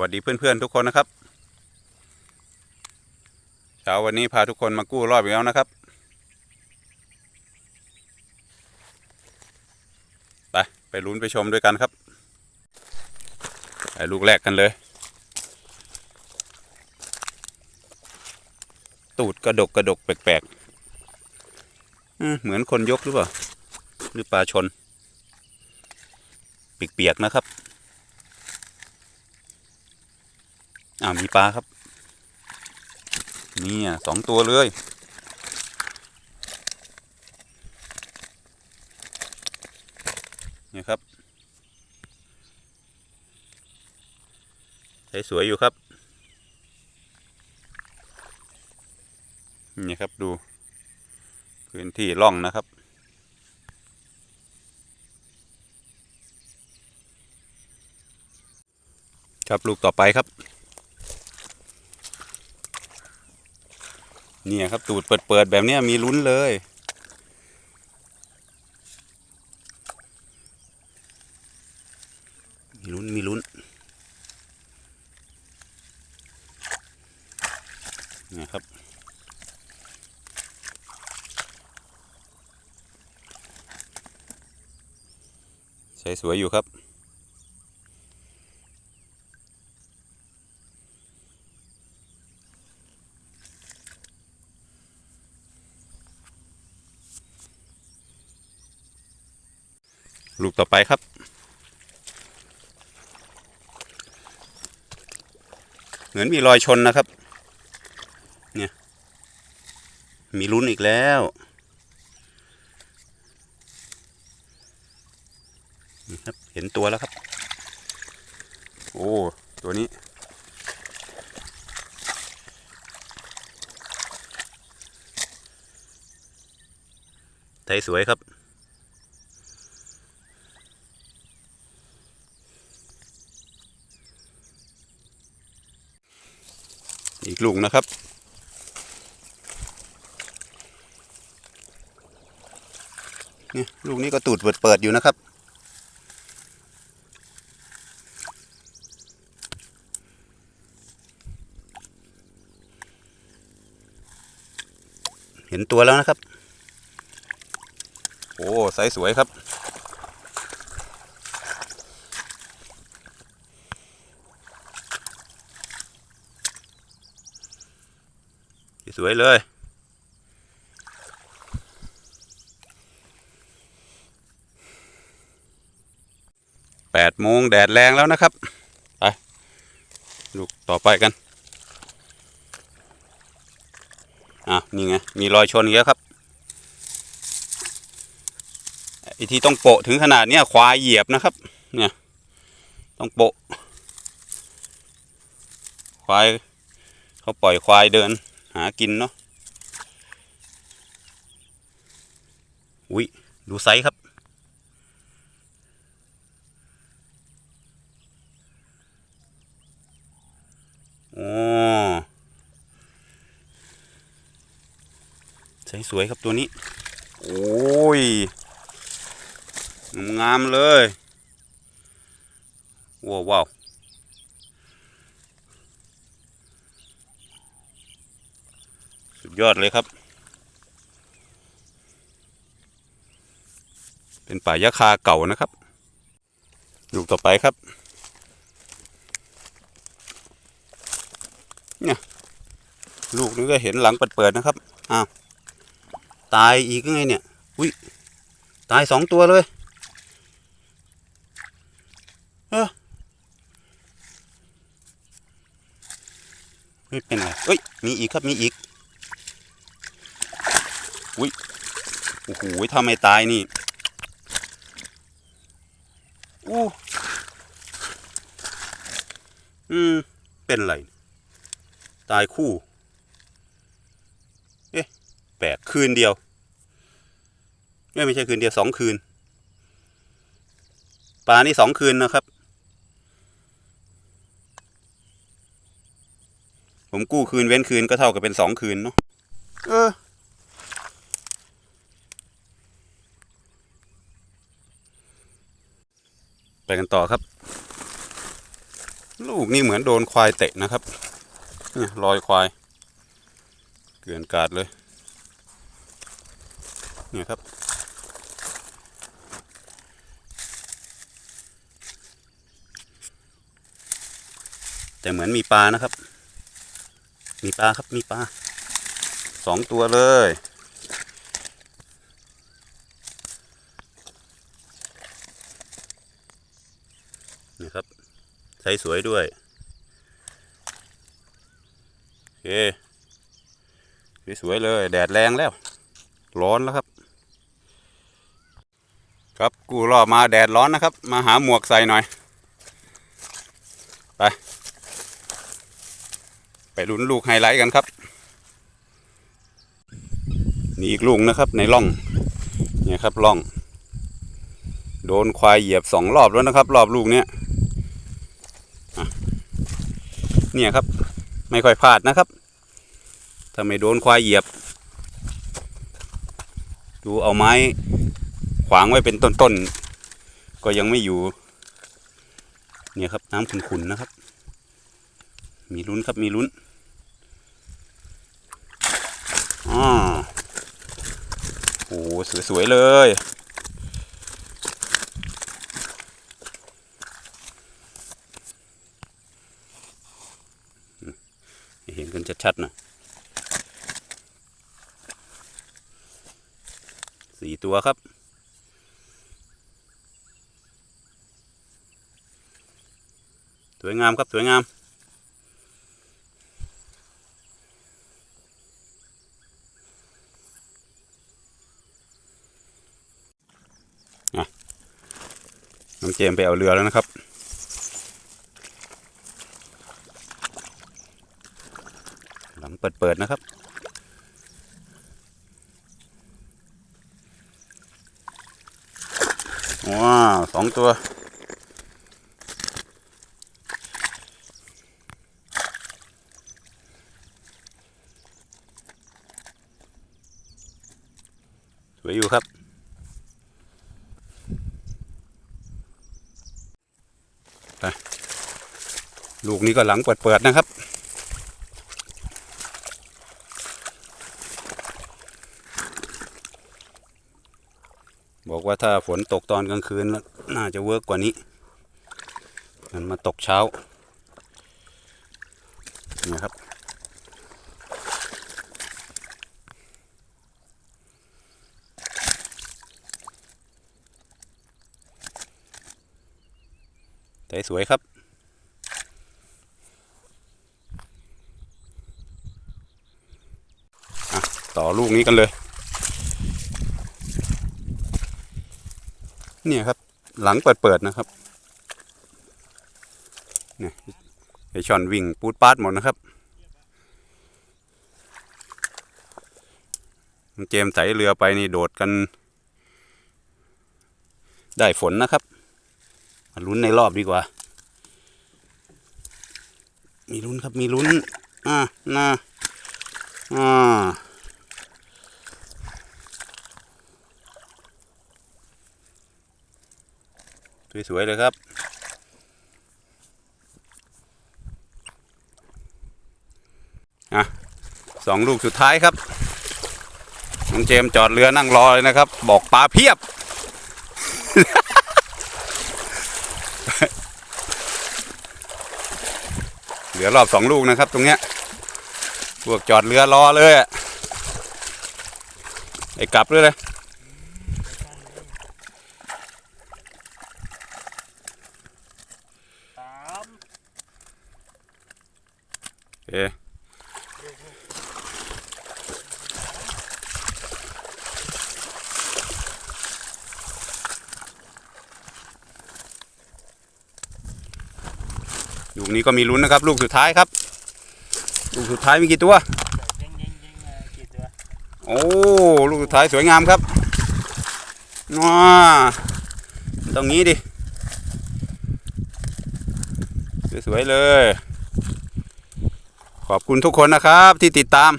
วัสดีเพื่อนๆทุกคนนะครับเช้าวันนี้พาทุกคนมากู้รอบอีกแล้วนะครับไปไปลุ้นไปชมด้วยกันครับไปลูกแรกกันเลย ตูดกระดกกระดกแปลกๆเหมือนคนยกหรือเปล่าหรือปลาชน เปียกๆนะครับ อ้ามีปลาครับ นี่อะสองตัวเลยเนี่ยครับใช้สวยอยู่ครับ นี่ครับดู พื้นที่ร่องนะครับครับลูกต่อไปครับ เนี่ยครับตูดเปิดๆแบบนี้มีลุ้นเลย มีลุ้นมีลุ้นเนี่ยครับ ใช้สวยอยู่ครับ ลูกต่อไปครับ เหมือนมีรอยชนนะครับ เนี่ย มีลุ้นอีกแล้ว นี่ครับ เห็นตัวแล้วครับ โอ้ ตัวนี้ ไทยสวยครับ ลูกนะครับ นี่ลูกนี้ก็ตูดเปิดๆอยู่นะครับเห็นตัวแล้วนะครับ โอ้ไซส์สวยครับ สวยเลย แปดโมงแดดแรงแล้วนะครับ ไป ลูกต่อไปกัน อะ นี่ไง มีรอยชนเยอะครับไอที่ต้องโปะถึงขนาดเนี้ยควายเหยียบนะครับ เนี่ย ต้องโปะ ควายเขาปล่อยควายเดิน หากินเนาะอุ้ยดูไซส์ครับ โอ้ไซส์สวยครับตัวนี้ โอ้ย งามเลยว้าวว้าว สุด ยอดเลยครับ เป็นป่ายะคาเก่านะครับ ลูกต่อไปครับ เนี่ย ลูกนี้ก็เห็นหลังเปิดๆนะครับ อ้าว ตายอีกไงเนี่ย อุ้ย ตายสองตัวเลย เออไม่เป็นไรเอ้ย มีอีกครับ มีอีก อุ้ยโอ้โหถ้าไม่ตายนี่อู้อืม เป็นไร ตายคู่ เอ๊ะ แปลกคืนเดียวเอ้ยไม่ใช่คืนเดียวสองคืน ปลานี่สองคืนนะครับ ผมกู้คืนเว้นคืนก็เท่ากับเป็นสองคืนเนาะ เออ ไปกันต่อครับ ลูกนี่เหมือนโดนควายเตะนะครับเนี่ยรอยควาย เกลื่อนกาดเลยเนี่ยครับ แต่เหมือนมีปลานะครับ มีปลาครับมีปลาสองตัวเลย นี่ครับ ใช้สวยด้วย โอเคสวยๆเลย แดดแรงแล้ว ร้อนแล้วครับ ครับกูรอมาแดดร้อนนะครับ มาหาหมวกใส่หน่อย ไป ไปลุ้นลูกไฮไลท์กันครับนี่อีกลูกนะครับในร่อง เนี่ยครับร่อง โดนควายเหยียบสองรอบแล้วนะครับ รอบลูกเนี้ยอะ เนี่ยครับ ไม่ค่อยพลาดนะครับ ถ้าไม่โดนควายเหยียบ ดูเอาไม้ขวางไว้เป็นต้นๆ ก็ยังไม่อยู่ เนี่ยครับน้ำขุ่นๆนะครับ มีลุ้นครับมีลุ้นอ่าโอ้สวยๆเลย เห็นกันชัดๆหน่อยสี่ตัวครับ สวยงามครับ สวยงามน้องเจมไปเอาเรือแล้วนะครับ หลังเปิดนะครับ ว้าวสองตัวสวยอยู่ครับไปลูกนี้ก็หลังเปิดๆนะครับ บอกว่าถ้าฝนตกตอนกลางคืนน่าจะเวิร์กกว่านี้ มันมาตกเช้านี่ครับแต่สวยครับต่อลูกนี้กันเลย เนี่ยครับ หลังเปิดๆนะครับเนี่ยไอช่อนวิ่งปูดปาดหมดนะครับน้องเจมใส่เรือไปนี่โดดกัน ได้ฝนนะครับลุ้นในรอบดีกว่า มีลุ้นครับมีลุ้นอ่าน่าอ่า สวยๆเลยครับ อะสองลูกสุดท้ายครับน้องเจมจอดเรือนั่งรอเลยนะครับ บอกปลาเพียบ เหลือรอบสองลูกนะครับ ตรงเนี้ยพวกจอดเรือรอเลยไอ้กลับเลยเลย สาม โอ เคลูกนี้ก็มีลุ้นนะครับ ลูกสุดท้ายครับ ลูกสุดท้ายมีกี่ตัว โอ้ ลูกสุดท้ายสวยงามครับว้าตรงนี้ดิ สวยๆเลย ขอบคุณทุกคนนะครับที่ติดตาม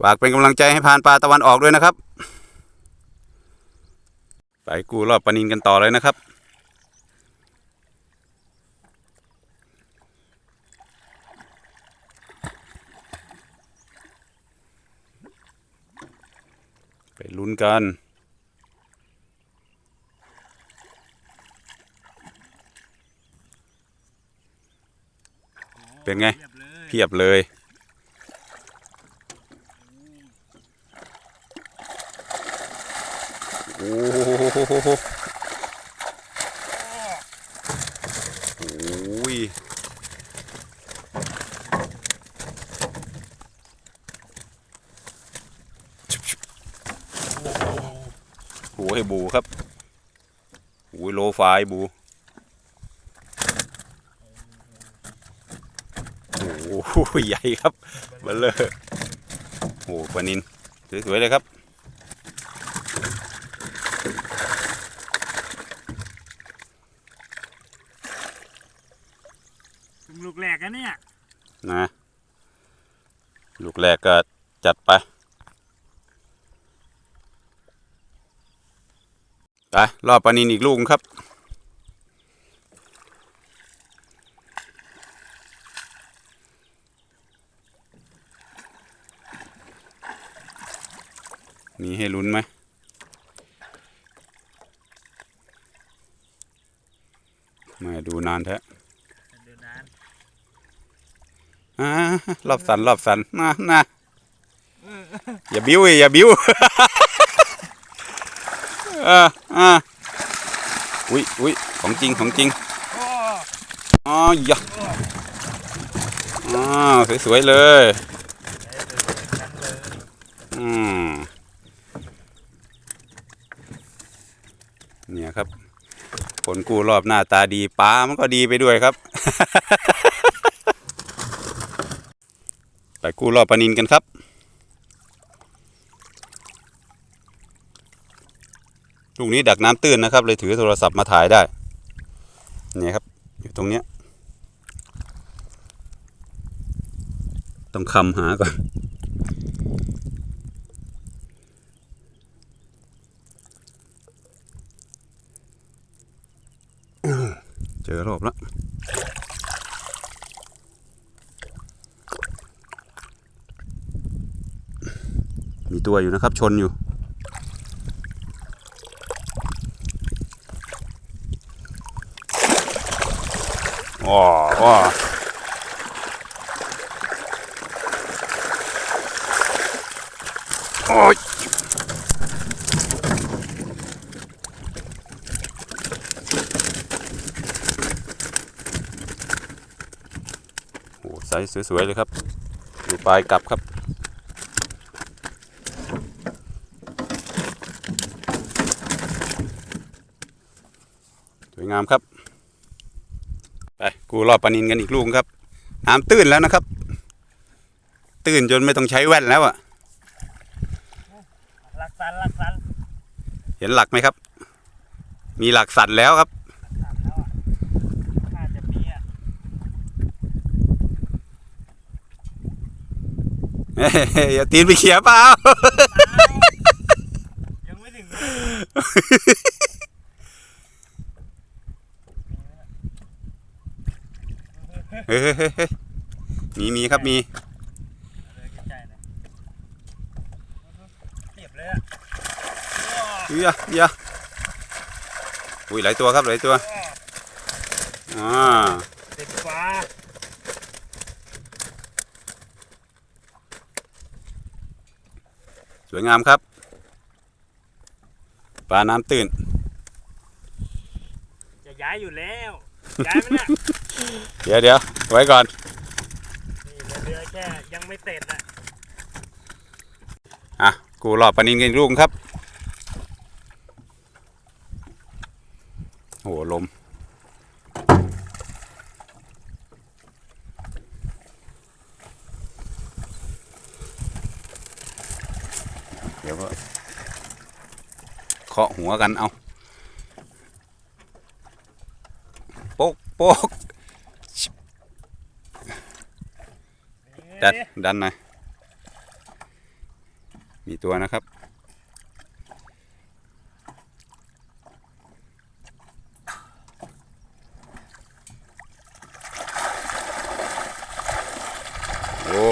ฝากเป็นกำลังใจให้พานปลาตะวันออกด้วยนะครับไปกู้รอบปนินกันต่อเลยนะครับไปลุ้นกัน เป็นไง เพียบเลย โอ้โหโอ้ยบชุบโอ้ยบูครับโอ้ยโลไฟบู โอ้โหใหญ่ครับเบลเลอร์โอ้โหปลานินสวยๆเลยครับเป็นลูกแรกอะเนี่ยนะลูกแรกก็จัดไปไปรอบปลานินอีกลูกครับ มีให้ลุ้นไหมมาดูนานแท้เดี๋ยวนานอ่ารอบสันรอบสันนะนะอย่าบิ้วเว้ยอย่าบิ้วอ่าอ่าอุ้ยอุ้ยของจริงของจริงโอ้อ๋อยะอ๋อสวยๆเลยทั้งเลยอืม เนี่ยครับคนกู้รอบหน้าตาดีปลามันก็ดีไปด้วยครับ ไปกู้รอบปลานินกันครับลูกนี้ดักน้ำตื้นนะครับ เลยถือโทรศัพท์มาถ่ายได้เนี่ยครับ อยู่ตรงเนี้ย ต้องคำหาก่อน เจอรอบล้วมีตัวอยู่นะครับชนอยู่ ว้าว้าโอ้ยโอ้ไซ ส์สวยๆเลยครับดูปลายกลับครับ สวยงามครับ ไปกูรอบปลานินกันอีกลูกครับ น้ำตื้นแล้วนะครับ ตื้นจนไม่ต้องใช้แว่นแล้วอะหลักสันหลักสันเห็นหลักไหมครับ มีหลักสัตว์แล้วครับ สามแล้วอะน่าจะมีอะ เฮ้ย อย่าตีนไปเขียเปล่ายังไม่ถึงเลยเฮ้ยเฮ้ยเฮ้ยเฮ้ยมีมีครับมีเลยใกล้ๆเลยเรียบเลยอะเฮ้ยอะเฮ้ยอะอุ้ยหลายตัวครับหลายตัวอ่าเต็มฟ้า วยงามครับ ปลาน้ำตื้น จะย้ายอยู่แล้ว ย้ายไหมเนี่ยเดี๋ยวเดี๋ยวไว้ก่อน นี่เรือแค่ยังไม่เสร็จอะอะ กูรอบปลานินกันอีกลูกครับโอ้โหลม เดี๋ยวก็ เคาะหัวกันเอาโป๊กโป๊กดันดันหน่อยมีตัวนะครับ โอ้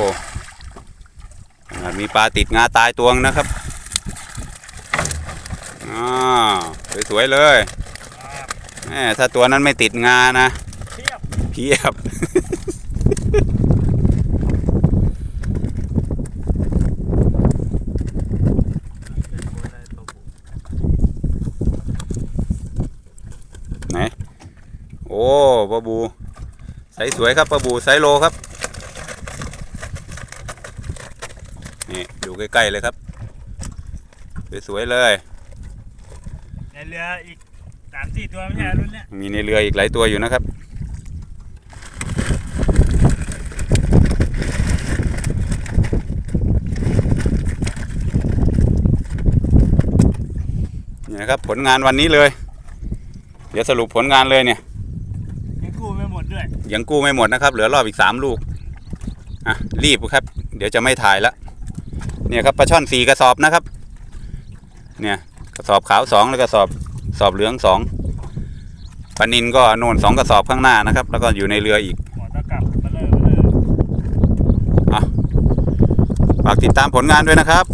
ขนามีปลาติดงาตายตัวงนะครับ สวยๆเลยแหมถ้าตัวนั้นไม่ติดงานะเพียบ ไหน โอ้ปลาบูไซส์สวยครับปลาบูไซส์โลครับ นี่ ดูใกล้ ๆ เลยครับ สวย ๆ เลย เรืออีกสามสี่ตัวไม่ใช่รุ่นเนี้ยมีในเรืออีกหลายตัวอยู่นะครับนี่นะครับผลงานวันนี้เลย เดี๋ยวสรุปผลงานเลยเนี่ย ยังกู้ไม่หมดด้วย ยังกู้ไม่หมดนะครับ เหลือรอบอีกสามลูกอะรีบครับ เดี๋ยวจะไม่ถ่ายละเนี่ยครับปลาช่อนสี่กระสอบนะครับ เนี่ย กระสอบขาวสองแล้วกระสอบสอบเหลืองสองปลานินก็โน่นสองกระสอบข้างหน้านะครับ แล้วก็อยู่ในเรืออีกหมอตะกลับเบลเลอร์เบลเลอร์ฝากติดตามผลงานด้วยนะครับ